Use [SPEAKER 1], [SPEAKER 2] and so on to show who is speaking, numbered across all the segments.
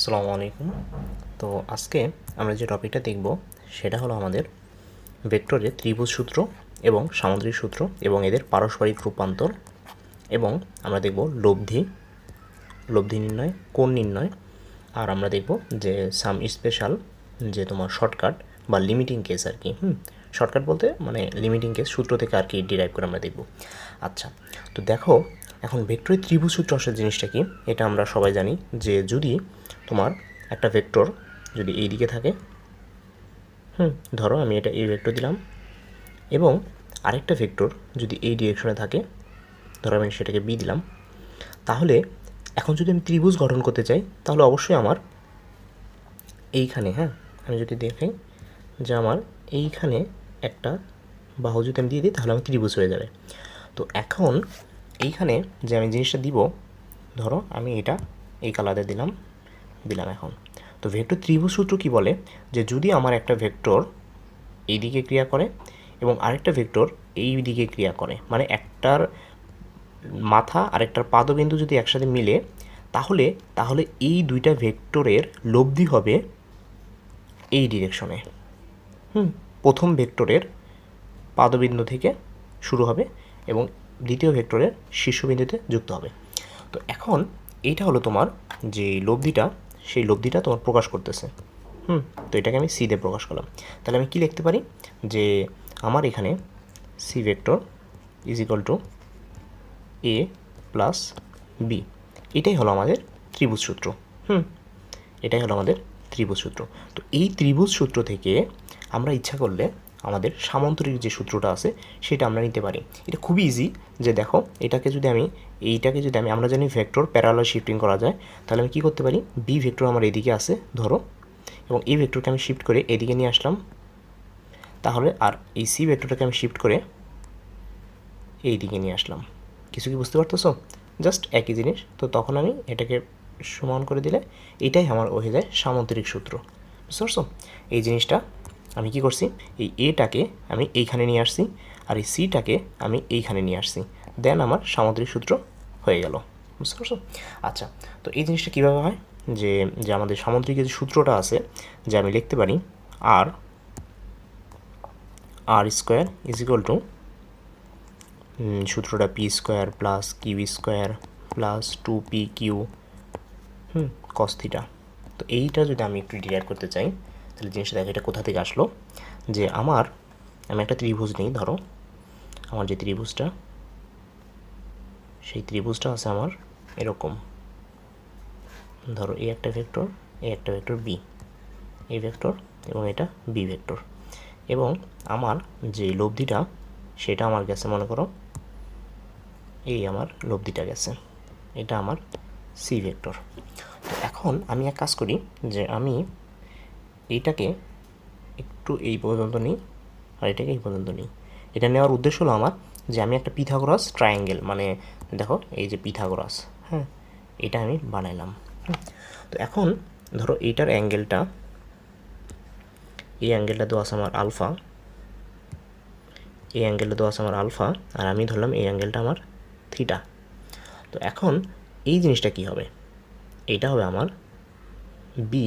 [SPEAKER 1] আসসালামু আলাইকুম। তো আজকে আমরা যে টপিকটা দেখব, সেটা হলো আমাদের ভেক্টরের ত্রিভুজ সূত্র এবং সামুদ্রিক সূত্র এবং এদের পারস্পরিক রূপান্তর এবং আমরা দেখব লব্ধি লব্ধি নির্ণয়, কোণ নির্ণয়, আর আমরা দেখব যে সাম স্পেশাল যে তোমার শর্টকাট বা লিমিটিং কেস আর কি, হুম? শর্টকাট বলতে মানে লিমিটিং কেস সূত্র থেকে আর কি ডিরাইভ করে আমরা দেখব। আচ্ছা তো দেখো এখন ভেক্টরের ত্রিভুজ সূত্র আসার জিনিসটা কি? এটা আমরা সবাই জানি যে যদি তোমার একটা ভেক্টর যদি এই দিকে থাকে, হুম, ধরো আমি এটা এই ভেক্টর দিলাম, এবং আরেকটা ভেক্টর যদি এই ডিরেকশনে থাকে, ধরো আমি সেটাকে বি দিলাম, তাহলে এখন যদি আমি ত্রিভুজ গঠন করতে চাই, তাহলে অবশ্যই আমার এইখানে হ্যাঁ আমি যদি দেখাই যে আমার এইখানে একটা বাহু যদি আমি দিয়ে দিই, তাহলে আমার ত্রিভুজ হয়ে যাবে। তো এখন এইখানে যে আমি জিনিসটা দিব, ধরো আমি এটা এই কালারে দিলাম দিলাম এখন। তো ভেক্টর ত্রিভুজ সূত্র কী বলে? যে যদি আমার একটা ভেক্টর এই দিকে ক্রিয়া করে এবং আরেকটা ভেক্টর এই দিকে ক্রিয়া করে মানে একটার মাথা আরেকটার পাদবিন্দু যদি একসাথে মিলে, তাহলে তাহলে এই দুইটা ভেক্টরের লব্ধি হবে এই ডিরেকশনে হুম, প্রথম ভেক্টরের পাদবিন্দু থেকে শুরু হবে এবং দ্বিতীয় ভেক্টরের শীর্ষবিন্দুতে যুক্ত হবে। তো এখন এইটা হলো তোমার যে লব্ধিটা, সেই লব্ধিটা তোমার প্রকাশ করতেছে। হুম, তো এটাকে আমি সি প্রকাশ করলাম। তাহলে আমি কি লিখতে পারি? যে আমার এখানে C vector is equal to A plus B এটাই হলো আমাদের ত্রিভুজ সূত্র। হুম, এটাই হলো আমাদের ত্রিভুজ সূত্র। তো এই ত্রিভুজ সূত্র থেকে আমরা ইচ্ছা করলে আমাদের সামান্তরিক যে সূত্রটা আছে, সেটা আমরা নিতে পারি। এটা খুবই ইজি যে দেখো, এটাকে যদি আমি, এইটাকে যদি আমি, আমরা জানি ভেক্টর প্যারালাল শিফটিং করা যায়, তাহলে আমি কী করতে পারি? বি ভেক্টর আমার এদিকে আছে, ধরো, এবং এই ভেক্টরকে আমি শিফট করে এদিকে নিয়ে আসলাম। তাহলে আর এই সি ভেক্টরটাকে আমি শিফট করে এই দিকে নিয়ে আসলাম। কিছু কি বুঝতে পারতেছো? জাস্ট একই জিনিস, তো তখন আমি এটাকে সমান করে দিলে, এটাই আমার হয়ে যায় সামান্তরিক সূত্র। বুঝতে পারছ? এই জিনিসটা আমি কি করছি? এই এটাকে আমি এইখানে নিয়ে আসছি আর এই সিটাকে আমি এইখানে নিয়ে আসছি। দেন আমার সামুদ্রিক সূত্র হয়ে গেল। বুঝতে পারছ? আচ্ছা তো এই জিনিসটা কীভাবে হয়? যে যে আমাদের সামুদ্রিক যে সূত্রটা আছে, যে আমি লিখতে পারি আর R square is equal to সূত্রটা P square plus Q square plus two P Q hmm কস্থিটা তো এইটা যদি আমি একটু ডিরাইভ করতে চাই তাহলে জিনিসটা দেখো, এটা কোথা থেকে আসলো? যে আমার, আমি একটা ত্রিভুজ নিই, ধরো। আমার যে ত্রিভুজটা, সেই ত্রিভুজটা আছে আমার এরকম। ধরো এই একটা ভেক্টর এই একটা ভেক্টর বি। এই ভেক্টর এবং এটা বি ভেক্টর। এবং আমার যে লব্ধিটা, সেটা আমার গেছে, মনে করো, এই আমার লব্ধিটা গেছে। এটা আমার সি ভেক্টর। তো এখন আমি এক কাজ করি যে আমি এইটাকে একটু এই পর্যন্ত নিই, আর এটাকে এই পর্যন্ত নিই। এটা নেওয়ার উদ্দেশ্য হলো আমার যে আমি একটা পিথাগোরাস ট্রায়াঙ্গেল মানে দেখো এই যে পিথাগোরাস হ্যাঁ এটা আমি বানাইলাম তো এখন ধরো এইটার অ্যাঙ্গেলটা এই অ্যাঙ্গেলটা দেওয়া আছে আমার আলফা, এই অ্যাঙ্গেলটা দেওয়া আছে আমার আলফা, আর আমি ধরলাম এই অ্যাঙ্গেলটা আমার থিটা। তো এখন এই জিনিসটা কি হবে? এইটা হবে আমার বি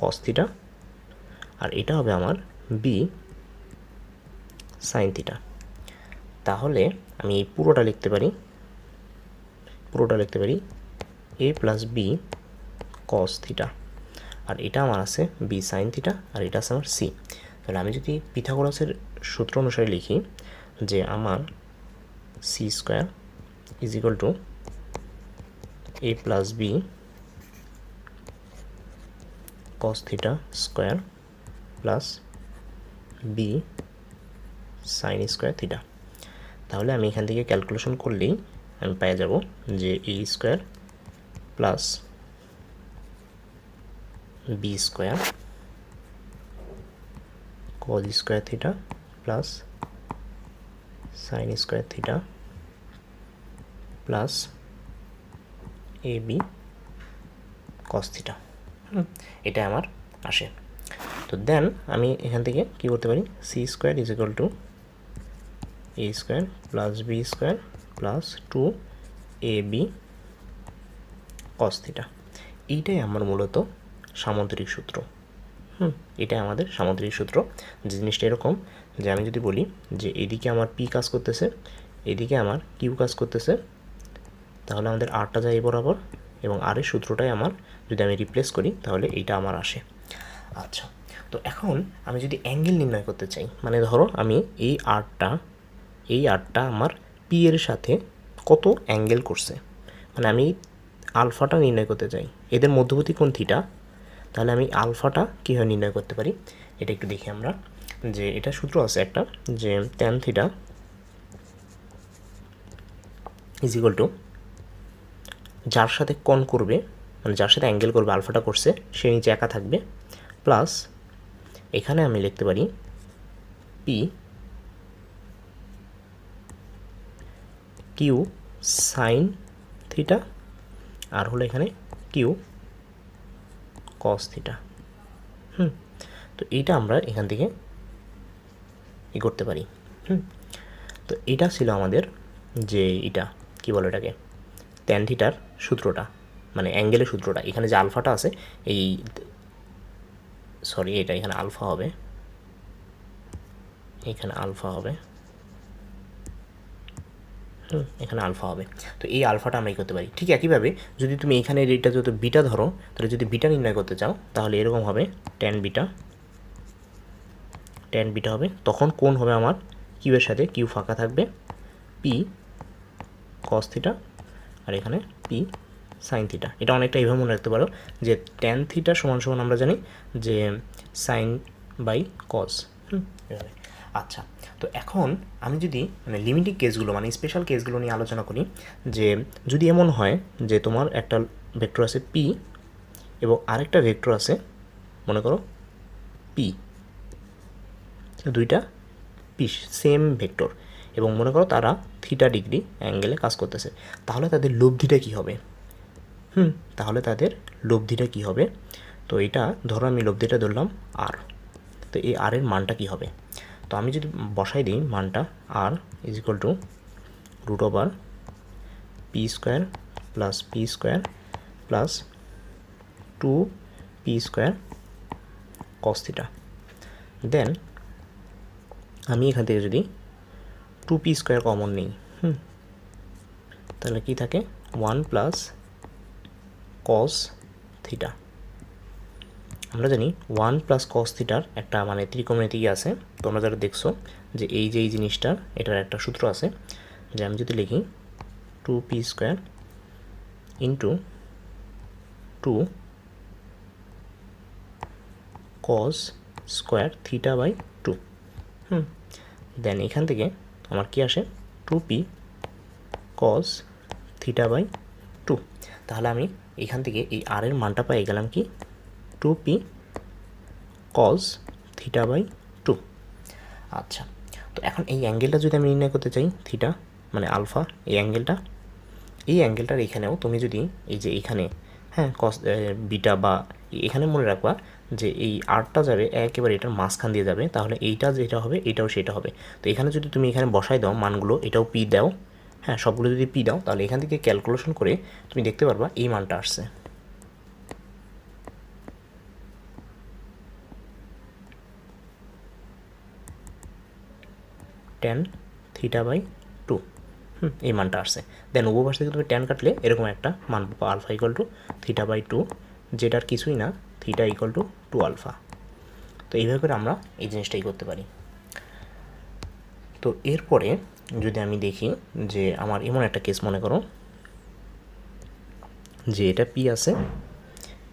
[SPEAKER 1] কস থিটা আর এটা হবে আমার বি সাইন থিটা তাহলে আমি এই পুরোটা লিখতে পারি, পুরোটা লিখতে পারি A plus B cos theta আর এটা আমার আছে বি সাইন থিটা আর এটা আছে আমার সি তাহলে আমি যদি পিথাগোরাসের সূত্র অনুসারে লিখি যে আমার C square is equal to A plus B cos theta square plus B sine square theta তাহলে আমি এখান থেকে ক্যালকুলেশন করলেই আমি পেয়ে যাব যে A square plus B square cos square theta plus sine square theta plus A B cos theta এটা আমার আসে। তো দেন আমি এখান থেকে কী করতে পারি? C square is equal to A square plus B square plus two A B cos theta এইটাই আমার মূলত সামুদ্রিক সূত্র। হুম, এটাই আমাদের সামুদ্রিক সূত্র। জিনিসটা এরকম যে আমি যদি বলি যে এদিকে আমার পি কাজ করতেছে, এদিকে আমার কিউ কাজ করতেছে, তাহলে আমাদের আরটা যায় বরাবর এবং আরের সূত্রটাই আমার যদি আমি রিপ্লেস করি, তাহলে এইটা আমার আসে। আচ্ছা তো এখন আমি যদি অ্যাঙ্গেল নির্ণয় করতে চাই মানে ধরো আমি এই আর্টটা এই আরটা আমার পি এর সাথে কত অ্যাঙ্গেল করছে? মানে আমি আলফাটা নির্ণয় করতে চাই। এদের মধ্যবর্তী কোণ থিটা, তাহলে আমি আলফাটা কীভাবে নির্ণয় করতে পারি? এটা একটু দেখি আমরা, যে এটা সূত্র আছে একটা, যে tan theta is equal to যার সাথে কোণ করবে মানে যার সাথে অ্যাঙ্গেল করবে, আলফাটা করছে, সে নিচে একা থাকবে প্লাস এখানে আমি লিখতে পারি পি কিউ সাইন থিটা আর হলো এখানে কিউ কস থিটা হুম, তো এইটা আমরা এখান থেকে ই করতে পারি। হুম, তো এটা ছিল আমাদের যে এটা, কি বলে এটাকে? ট্যান থিটার সূত্রটা মানে অ্যাঙ্গেলের সূত্রটা। এখানে যে আলফাটা আছে, এই সরি, এটা এখানে আলফা হবে। এখানে আলফা হবে। হুম, এখানে আলফা হবে। তো এই আলফাটা আমরা করতে পারি। ঠিক একইভাবে যদি তুমি এখানে এটা যত বিটা ধরো, তাহলে যদি বিটা নির্ণয় করতে চাও, তাহলে এরকম হবে টেন বিটা। টেন বিটা হবে। তখন কোন হবে আমার কিউয়ের সাথে কিউ ফাঁকা থাকবে। পি কস থিটা আর এখানে পি সাইন থিটা এটা অনেকটা এইভাবে মনে রাখতে পারো যে টেন থিটা সমান সমান আমরা জানি যে সাইন বাই হুম, এভাবে। আচ্ছা তো এখন আমি যদি মানে লিমিটিং কেসগুলো মানে স্পেশাল কেসগুলো নিয়ে আলোচনা করি, যে যদি এমন হয় যে তোমার একটা ভেক্টর আছে পি এবং আরেকটা ভেক্টর আছে, মনে করো পি দুইটা পি সেম ভেক্টর এবং মনে করো তারা থিটা ডিগ্রি অ্যাঙ্গেলে কাজ করতেছে, তাহলে তাদের লব্ধিটা কী হবে? হুম। তাহলে তাদের লব্ধিটা কী হবে? তো এটা ধরো আমি লব্ধিটা ধরলাম আর তো এই আর এর মানটা কী হবে? তো আমি যদি বসাই দিই মানটা R is equal to root over P square plus P square plus two P square cos theta then আমি এখান থেকে যদি টু পি স্কোয়ার কমন নিই, হুম, তাহলে কি থাকে? ওয়ান প্লাস কস থিটা আমরা জানি ওয়ান প্লাস কস থিটার একটা মানে ত্রিকোণমিতি আছে। তোমরা যারা দেখছ যে এই যে এই জিনিসটার, এটার একটা সূত্র আছে যে আমি যদি লিখি two P square into two cos square theta by two hmm then এখান থেকে আমার কি আসে? Two P cos theta by two তাহলে আমি এখান থেকে এই আর এর মানটা পাই গেলাম কি? Two P cos theta by two আচ্ছা তো এখন এই অ্যাঙ্গেলটা যদি আমি নির্ণয় করতে চাই থিটা মানে আলফা এই অ্যাঙ্গেলটা এই অ্যাঙ্গেলটার এখানেও তুমি যদি এই যে এখানে হ্যাঁ কস বিটা বা এখানে মনে রাখবা যে এই আরটা যাবে একেবারে এটার মাঝখান দিয়ে যাবে, তাহলে এইটা যেটা হবে, এটাও সেটা হবে। তো এখানে যদি তুমি এখানে বসাই দাও মানগুলো, এটাও পি দাও। হ্যাঁ সবগুলো যদি পি দাও, তাহলে এখান থেকে ক্যালকুলেশন করে তুমি দেখতে পারবা এই মানটা আসছে। টেন থিটা বাই টু হুম, এই মানটা আসছে। দেন উপপাশ থেকে তুমি টেন কাটলে এরকম একটা মান পাবো alpha equal to theta by two যেটার কিছুই না theta equal to two alpha তো এইভাবে করে আমরা এই জিনিসটাই করতে পারি। তো এরপরে যদি আমি দেখি যে আমার এমন একটা কেস মনে করো যে এটা পি আছে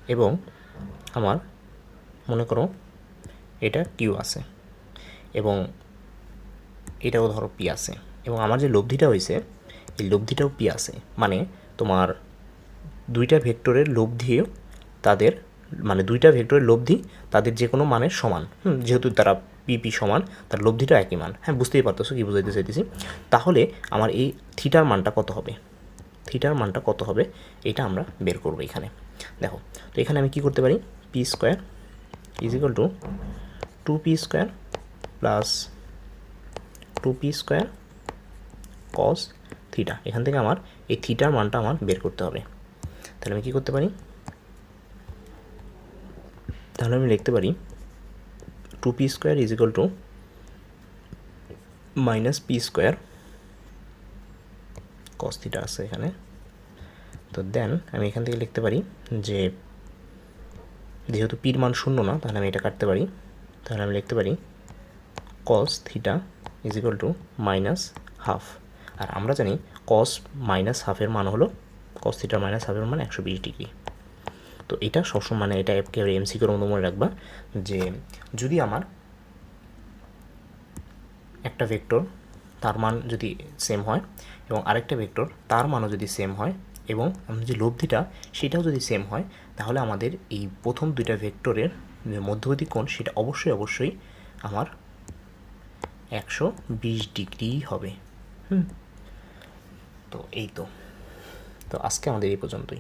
[SPEAKER 1] এবং আমার মনে করো এটা কিউ আছে এবং এটাও ধরো পি আছে এবং আমার যে লব্ধিটা হয়েছে, এই লব্ধিটাও পি আছে। মানে তোমার দুইটা ভেক্টরের লব্ধিও তাদের মানে দুইটা ভেক্টরের লব্ধি তাদের যে কোনো মানের সমান। হুম, যেহেতু তারা পিপি সমান, তার লব্ধিটা একই মান। হ্যাঁ বুঝতেই পারতেছো কী বুঝাইতে চাইতেছি? তাহলে আমার এই থিটার মানটা কত হবে? থিটার মানটা কত হবে? এটা আমরা বের করব এখানে। দেখো, তো এখানে আমি কি করতে পারি? P square is equal to two P square plus two P square cos theta এখান থেকে আমার এই থিটার মানটা আমার বের করতে হবে। তাহলে আমি কী করতে পারি? তাহলে আমি লিখতে পারি two P square is equal to minus P square cos theta আছে এখানে। তো দেন আমি এখান থেকে লিখতে পারি যে যেহেতু পির মান শূন্য না, তাহলে আমি এটা কাটতে পারি। তাহলে আমি লিখতে পারি cos theta is equal to minus half আর আমরা জানি কস মাইনাস হাফের মান হলো কস থিটার মাইনাস হাফের মান একশো বিশ ডিগ্রি। তো এটা সবসময় মানে এটা একেবারে এমসিকিউর মতো মনে রাখবা যে যদি আমার একটা ভেক্টর তার মান যদি সেম হয় এবং আরেকটা ভেক্টর তার মানও যদি সেম হয় এবং যে লব্ধিটা সেটাও যদি সেম হয়, তাহলে আমাদের এই প্রথম দুইটা ভেক্টরের মধ্যবর্তী কোণ সেটা অবশ্যই অবশ্যই আমার একশো বিশ ডিগ্রি হবে। হুম? তো এই তো। তো আজকে আমাদের এই পর্যন্তই।